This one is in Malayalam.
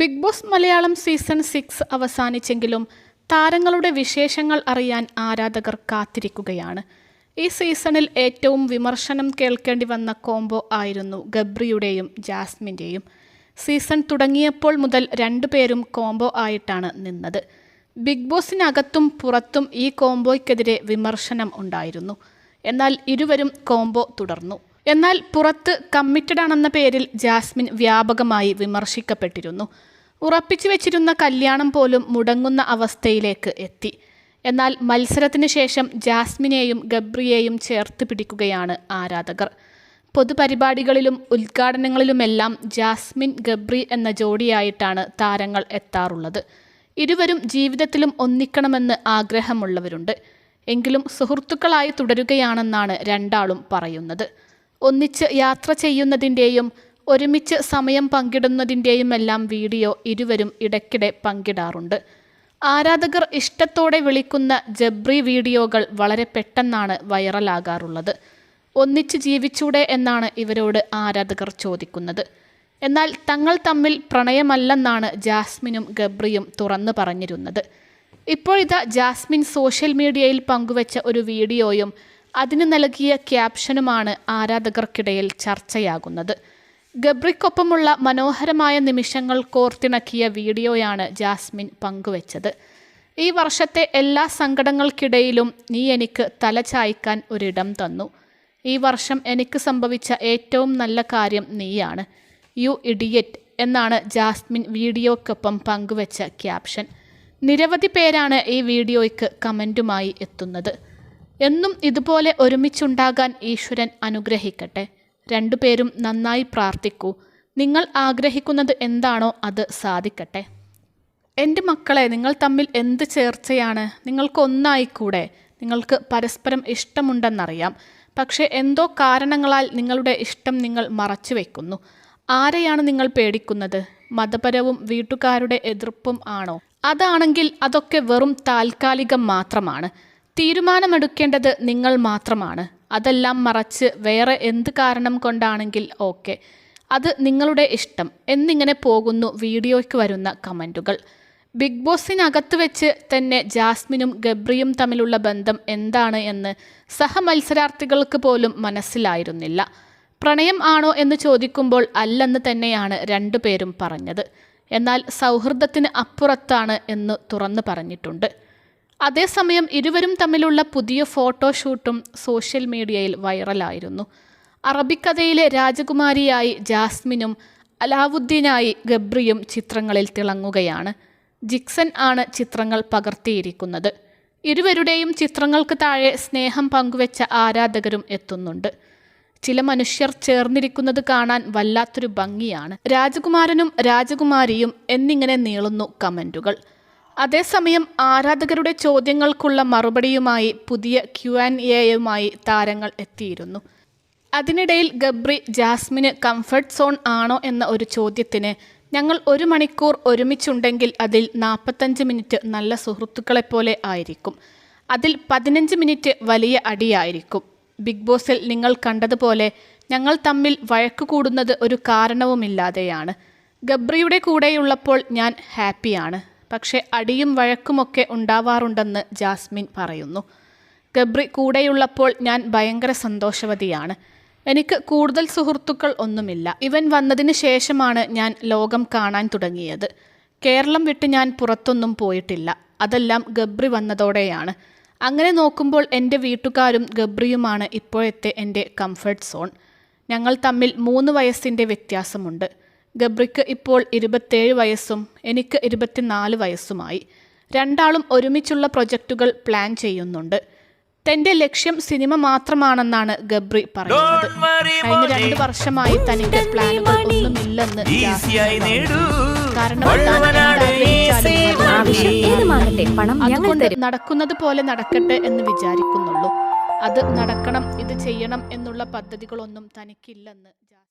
Big boss Malayalam season six അവസാനിച്ചെങ്കിലും താരങ്ങളുടെ വിശേഷങ്ങൾ അറിയാൻ ആരാധകർ കാത്തിരിക്കുകയാണ്. ഈ സീസണിൽ ഏറ്റവും വിമർശനം കേൾക്കേണ്ടി വന്ന കോംബോ ആയിരുന്നു ഗബ്രിയുടെയും ജാസ്മിന്റെയും സീസൺ തുടങ്ങിയപ്പോൾ മുതൽ രണ്ടുപേരും കോംബോ ആയിട്ടാണ് നിന്നത്. ബിഗ് ബോസിനകത്തും പുറത്തും ഈ കോംബോയ്ക്കെതിരെ വിമർശനം ഉണ്ടായിരുന്നു. എന്നാൽ ഇരുവരും കോംബോ തുടർന്നു. എന്നാൽ പുറത്ത് കമ്മിറ്റഡ് ആണെന്ന പേരിൽ ജാസ്മിൻ വ്യാപകമായി വിമർശിക്കപ്പെട്ടിരുന്നു. ഉറപ്പിച്ചു വെച്ചിരുന്ന കല്യാണം പോലും മുടങ്ങുന്ന അവസ്ഥയിലേക്ക് എത്തി. എന്നാൽ മത്സരത്തിന് ശേഷം ജാസ്മിനെയും ഗബ്രിയെയും ചേർത്ത് പിടിക്കുകയാണ് ആരാധകർ. പൊതുപരിപാടികളിലും ഉദ്ഘാടനങ്ങളിലുമെല്ലാം ജാസ്മിൻ ഗബ്രി എന്ന ജോഡിയായിട്ടാണ് താരങ്ങൾ എത്താറുള്ളത്. ഇരുവരും ജീവിതത്തിലും ഒന്നിക്കണമെന്ന് ആഗ്രഹമുള്ളവരുണ്ട്. എങ്കിലും സുഹൃത്തുക്കളായി തുടരുകയാണെന്നാണ് രണ്ടാളും പറയുന്നത്. ഒന്നിച്ച് യാത്ര ചെയ്യുന്നതിന്റെയും ഒരുമിച്ച് സമയം പങ്കിടുന്നതിന്റെയുമെല്ലാം വീഡിയോ ഇരുവരും ഇടയ്ക്കിടെ പങ്കിടാറുണ്ട്. ആരാധകർ ഇഷ്ടത്തോടെ വിളിക്കുന്ന ജബ്രി വീഡിയോകൾ വളരെ പെട്ടെന്നാണ് വൈറലാകാറുള്ളത്. ഒന്നിച്ച് ജീവിച്ചൂടെ എന്നാണ് ഇവരോട് ആരാധകർ ചോദിക്കുന്നത്. എന്നാൽ തങ്ങൾ തമ്മിൽ പ്രണയമല്ലെന്നാണ് ജാസ്മിനും ഗബ്രിയും തുറന്നു പറഞ്ഞിരുന്നത്. ഇപ്പോഴിതാ ജാസ്മിൻ സോഷ്യൽ മീഡിയയിൽ പങ്കുവച്ച ഒരു വീഡിയോയും അതിന് നൽകിയ ക്യാപ്ഷനുമാണ് ആരാധകർക്കിടയിൽ ചർച്ചയാകുന്നത്. ഗബ്രിക്കൊപ്പമുള്ള മനോഹരമായ നിമിഷങ്ങൾ കോർത്തിണക്കിയ വീഡിയോയാണ് ജാസ്മിൻ പങ്കുവച്ചത്. ഈ വർഷത്തെ എല്ലാ സങ്കടങ്ങൾക്കിടയിലും നീ എനിക്ക് തലചായ്ക്കാൻ ഒരിടം തന്നു. ഈ വർഷം എനിക്ക് സംഭവിച്ച ഏറ്റവും നല്ല കാര്യം നീയാണ്. യു ഇഡിയറ്റ് എന്നാണ് ജാസ്മിൻ വീഡിയോക്കൊപ്പം പങ്കുവച്ച ക്യാപ്ഷൻ. നിരവധി പേരാണ് ഈ വീഡിയോയ്ക്ക് കമന്റുമായി എത്തുന്നത്. എന്നും ഇതുപോലെ ഒരുമിച്ചുണ്ടാകാൻ ഈശ്വരൻ അനുഗ്രഹിക്കട്ടെ. രണ്ടുപേരും നന്നായി പ്രാർത്ഥിക്കൂ. നിങ്ങൾ ആഗ്രഹിക്കുന്നത് എന്താണോ അത് സാധിക്കട്ടെ. എന്റെ മക്കളെ നിങ്ങൾ തമ്മിൽ എന്ത് ചേർച്ചയാണ്? നിങ്ങൾക്കൊന്നായിക്കൂടെ നിങ്ങൾക്ക് പരസ്പരം ഇഷ്ടമുണ്ടെന്നറിയാം. പക്ഷേ എന്തോ കാരണങ്ങളാൽ നിങ്ങളുടെ ഇഷ്ടം നിങ്ങൾ മറച്ചു വയ്ക്കുന്നു ആരെയാണ് നിങ്ങൾ പേടിക്കുന്നത്? മതപരവും വീട്ടുകാരുടെ എതിർപ്പും ആണോ? അതാണെങ്കിൽ അതൊക്കെ വെറും താൽക്കാലികം മാത്രമാണ്. തീരുമാനമെടുക്കേണ്ടത് നിങ്ങൾ മാത്രമാണ്. അതെല്ലാം മറച്ച് വേറെ എന്ത് കാരണം കൊണ്ടാണെങ്കിൽ ഓക്കെ. അത് നിങ്ങളുടെ ഇഷ്ടം. എന്നിങ്ങനെ പോകുന്നു വീഡിയോയ്ക്ക് വരുന്ന കമന്റുകൾ. ബിഗ് ബോസിനകത്ത് വെച്ച് തന്നെ ജാസ്മിനും ഗബ്രിയും തമ്മിലുള്ള ബന്ധം എന്താണ് എന്ന് സഹമത്സരാർത്ഥികൾക്ക് പോലും മനസ്സിലായിരുന്നില്ല. പ്രണയം ആണോ എന്ന് ചോദിക്കുമ്പോൾ അല്ലെന്ന് തന്നെയാണ് രണ്ടുപേരും പറഞ്ഞത്. എന്നാൽ സൗഹൃദത്തിന് അപ്പുറത്താണ് എന്ന് തുറന്നു പറഞ്ഞിട്ടുണ്ട്. അതേസമയം ഇരുവരും തമ്മിലുള്ള പുതിയ ഫോട്ടോഷൂട്ടും സോഷ്യൽ മീഡിയയിൽ വൈറലായിരുന്നു. അറബിക്കഥയിലെ രാജകുമാരിയായി ജാസ്മിനും അലാവുദ്ദീനായി ഗബ്രിയും ചിത്രങ്ങളിൽ തിളങ്ങുകയാണ്. ജിക്സൺ ആണ് ചിത്രങ്ങൾ പകർത്തിയിരിക്കുന്നത്. ഇരുവരുടെയും ചിത്രങ്ങൾക്ക് താഴെ സ്നേഹം പങ്കുവെച്ച ആരാധകരും എത്തുന്നുണ്ട്. ചില മനുഷ്യർ ചേർന്നിരിക്കുന്നത് കാണാൻ വല്ലാത്തൊരു ഭംഗിയാണ്. രാജകുമാരനും രാജകുമാരിയും എന്നിങ്ങനെ നീളുന്നു കമന്റുകൾ അതേസമയം ആരാധകരുടെ ചോദ്യങ്ങൾക്കുള്ള മറുപടിയുമായി പുതിയ ക്യു ആൻഡ് എയുമായി താരങ്ങൾ എത്തിയിരുന്നു. അതിനിടയിൽ ഗബ്രി ജാസ്മിന് കംഫർട്ട് സോൺ ആണോ എന്ന ഒരു ചോദ്യത്തിന് ഞങ്ങൾ ഒരു മണിക്കൂർ ഒരുമിച്ചുണ്ടെങ്കിൽ അതിൽ നാൽപ്പത്തഞ്ച് മിനിറ്റ് നല്ല സുഹൃത്തുക്കളെപ്പോലെ ആയിരിക്കും. അതിൽ പതിനഞ്ച് മിനിറ്റ് വലിയ അടിയായിരിക്കും. ബിഗ് ബോസിൽ നിങ്ങൾ കണ്ടതുപോലെ ഞങ്ങൾ തമ്മിൽ വഴക്ക് കൂടുന്നത് ഒരു കാരണവുമില്ലാതെയാണ്. ഗബ്രിയുടെ കൂടെയുള്ളപ്പോൾ ഞാൻ ഹാപ്പിയാണ്. പക്ഷേ അടിയും വഴക്കുമൊക്കെ ഉണ്ടാവാറുണ്ടെന്ന് ജാസ്മിൻ പറയുന്നു. ഗബ്രി കൂടെയുള്ളപ്പോൾ ഞാൻ ഭയങ്കര സന്തോഷവതിയാണ്. എനിക്ക് കൂടുതൽ സുഹൃത്തുക്കൾ ഒന്നുമില്ല. ഇവൻ വന്നതിന് ശേഷമാണ് ഞാൻ ലോകം കാണാൻ തുടങ്ങിയത്. കേരളം വിട്ട് ഞാൻ പുറത്തൊന്നും പോയിട്ടില്ല. അതെല്ലാം ഗബ്രി വന്നതോടെയാണ്. അങ്ങനെ നോക്കുമ്പോൾ എന്റെ വീട്ടുകാരും ഗബ്രിയുമാണ് ഇപ്പോഴത്തെ എന്റെ കംഫർട്ട് സോൺ ഞങ്ങൾ തമ്മിൽ മൂന്ന് വയസ്സിന്റെ വ്യത്യാസമുണ്ട്. ഗബ്രിക്ക് ഇപ്പോൾ ഇരുപത്തേഴ് വയസ്സും എനിക്ക് ഇരുപത്തിനാല് വയസ്സുമായി. രണ്ടാളും ഒരുമിച്ചുള്ള പ്രൊജക്റ്റുകൾ പ്ലാൻ ചെയ്യുന്നുണ്ട്. തന്റെ ലക്ഷ്യം സിനിമ മാത്രമാണെന്നാണ് ഗബ്രി പറയുന്നത്. കഴിഞ്ഞ രണ്ട് വർഷമായി തനിക്ക് പ്ലാനുകൾ ഒന്നുമില്ലെന്ന് കാരണം അതുകൊണ്ട് നടക്കുന്നത് പോലെ നടക്കട്ടെ എന്ന് വിചാരിക്കുന്നുള്ളൂ. അത് നടക്കണം ഇത് ചെയ്യണം എന്നുള്ള പദ്ധതികളൊന്നും തനിക്കില്ലെന്ന്